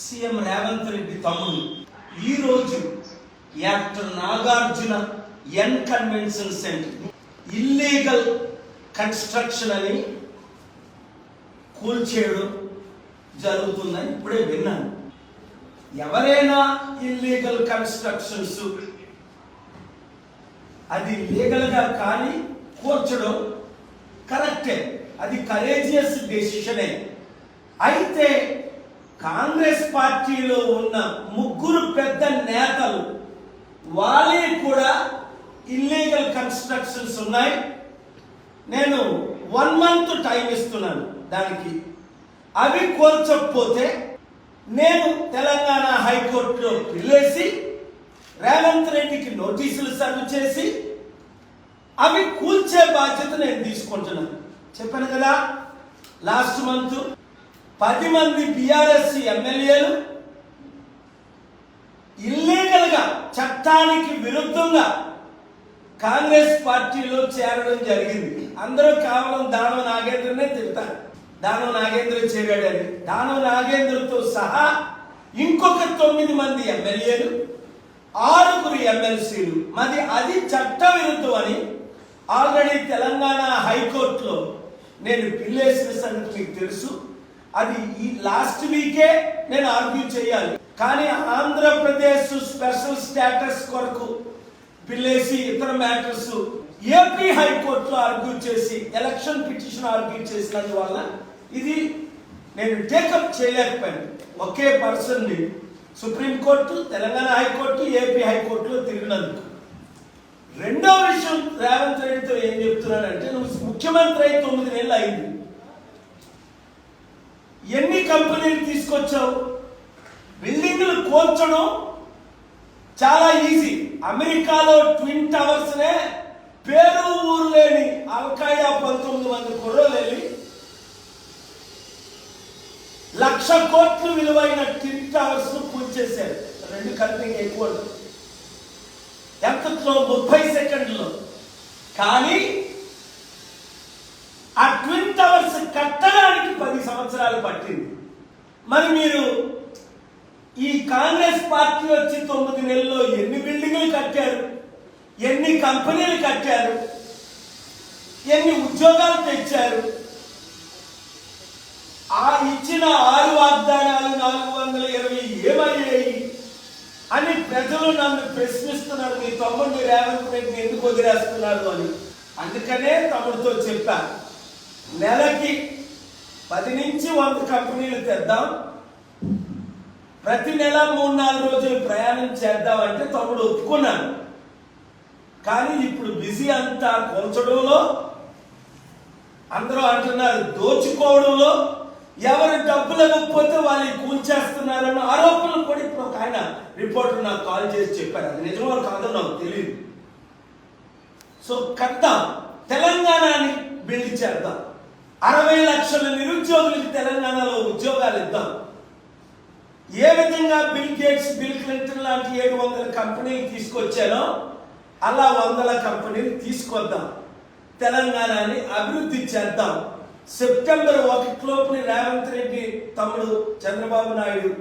CM Revanth Reddy తమ్ముడు. ఈరోజు actor Nagarjuna N convention centre. Illegal construction అని కూల్చేయడం జరుగుతుందని ఇప్పుడే విన్నాను. ఎవరైనా ఇల్లీగల్ కన్స్ట్రక్షన్స్ అది లీగల్గా కానీ కూర్చడం కరెక్టే అది కరేజియస్ డెసిషనే అయితే కాంగ్రెస్ పార్టీలో ఉన్న ముగ్గురు పెద్ద నేతలు వాళ్ళే కూడా ఇల్లీగల్ కన్స్ట్రక్షన్స్ ఉన్నాయి. నేను వన్ మంత్ టైం ఇస్తున్నాను దానికి. అవి కోల్చకపోతే నేను తెలంగాణ హైకోర్టులో పిల్లేసి రేవంత్ రెడ్డికి నోటీసులు సర్వ్ చేసి అవి కూల్చే బాధ్యత నేను తీసుకుంటున్నాను. చెప్పాను కదా లాస్ట్ మంత్ పది మంది బీఆర్ఎస్ ఎమ్మెల్యేలు ఇల్లీగల్గా చట్టానికి విరుద్ధంగా కాంగ్రెస్ పార్టీలో చేరడం జరిగింది. అందరూ కేవలం దానవ నాగేంద్రనే తిడతారు. దానవ నాగేంద్ర చేరాడని. దానవ నాగేంద్రతో సహా ఇంకొక తొమ్మిది మంది ఎమ్మెల్యేలు ఆరుగురు ఎమ్మెల్సీలు మరి అది చట్ట విరుద్ధం అని ఆల్రెడీ తెలంగాణ హైకోర్టులో నేను పిల్లేసిన సంగతి మీకు తెలుసు. అది ఈ లాస్ట్ వీకే నేను ఆర్గ్యూ చేయాలి. కానీ ఆంధ్రప్రదేశ్ స్పెషల్ స్టేటస్ కొరకు పిల్లేసి ఇతర మ్యాటర్స్ ఏపీ హైకోర్టులో ఆర్గ్యూ చేసి ఎలక్షన్ పిటిషన్ ఆర్గ్యూ చేసినందువల్ల ఇది నేను టేకప్ చేయలేకపోయాను. ఒకే పర్సన్ని సుప్రీంకోర్టు తెలంగాణ హైకోర్టు ఏపీ హైకోర్టులో తిరిగినందుకు. రెండో విషయం రేవంత్ రెడ్డితో ఏం చెప్తున్నానంటే నువ్వు ముఖ్యమంత్రి అయి తొమ్మిది నెలలు అయింది ఎన్ని కంపెనీలు తీసుకొచ్చావు. బిల్డింగ్లు కూల్చడం చాలా ఈజీ. అమెరికాలో ట్విన్ టవర్స్ నే పేరు ఊరు లేని అల్ఖాయిదా పంతొమ్మిది మంది కుర్రలు వెళ్ళి లక్ష కోట్లు విలువైన ట్విన్ టవర్స్ను కూల్చేశారు రెండు కలిపి ఎక్కువ ఎంతలో ముప్పై సెకండ్లో. కానీ ఆ ట్విన్ టవర్స్ కట్టడానికి పది సంవత్సరాలు పట్టింది. మరి మీరు ఈ కాంగ్రెస్ పార్టీ వచ్చి తొమ్మిది నెలల్లో ఎన్ని బిల్డింగులు కట్టారు? ఎన్ని కంపెనీలు కట్టారు? ఎన్ని ఉద్యోగాలు తెచ్చారు? ఆ ఇచ్చిన ఆరు వాగ్దానాలు నాలుగు వందల ఇరవై ఏమయ్యాయి? అని ప్రజలు నన్ను ప్రశ్నిస్తున్నారు. మీ తమ్ముడు రేవంత్ రెడ్డిని ఎందుకు వదిలేస్తున్నారు అని. అందుకనే తమ్ముడితో చెప్పాను నెలకి పది నుంచి వంద కంపెనీలు తెద్దాం. ప్రతి నెల మూడు నాలుగు రోజులు ప్రయాణం చేద్దామంటే తమ్ముడు ఒప్పుకున్నాను కానీ ఇప్పుడు బిజీ అంతా కూల్చడంలో అందరూ అంటున్నారు దోచుకోవడంలో ఎవరి డబ్బులు ఇవ్వకపోతే వాళ్ళు కూల్చేస్తున్నారన్న ఆరోపణలు కూడా ఇప్పుడు ఒక ఆయన రిపోర్టర్ నాకు కాల్ చేసి చెప్పారు. అది నిజమో కాదో నాకు తెలియదు సో కట్టాం తెలంగాణని బిల్డ్ చేద్దాం. అరవై లక్షల నిరుద్యోగులకి తెలంగాణలో ఉద్యోగాలు ఇద్దాం. ఏ విధంగా బిల్ గేట్స్ బిల్ క్లింటన్ లాంటి ఏడు వందల కంపెనీలు తీసుకొచ్చానో అలా వందల కంపెనీలు తీసుకొద్దాం. తెలంగాణని అభివృద్ధి చేద్దాం. సెప్టెంబర్ ఒకటిలోపు రేవంత్ రెడ్డి తమ్ముడు చంద్రబాబు నాయుడు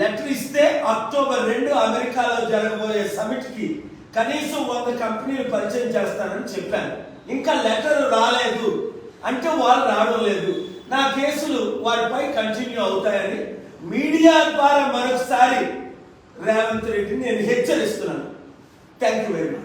లెటర్ ఇస్తే అక్టోబర్ రెండు అమెరికాలో జరగబోయే సమిట్కి కనీసం వంద కంపెనీలు పరిచయం చేస్తానని చెప్పాను. ఇంకా లెటర్ రాలేదు. అంటే వాళ్ళు రావడం లేదు. నా కేసులు వారిపై కంటిన్యూ అవుతాయని మీడియా ద్వారా మరొకసారి రేవంత్ రెడ్డిని నేను హెచ్చరిస్తున్నాను. Thank you very much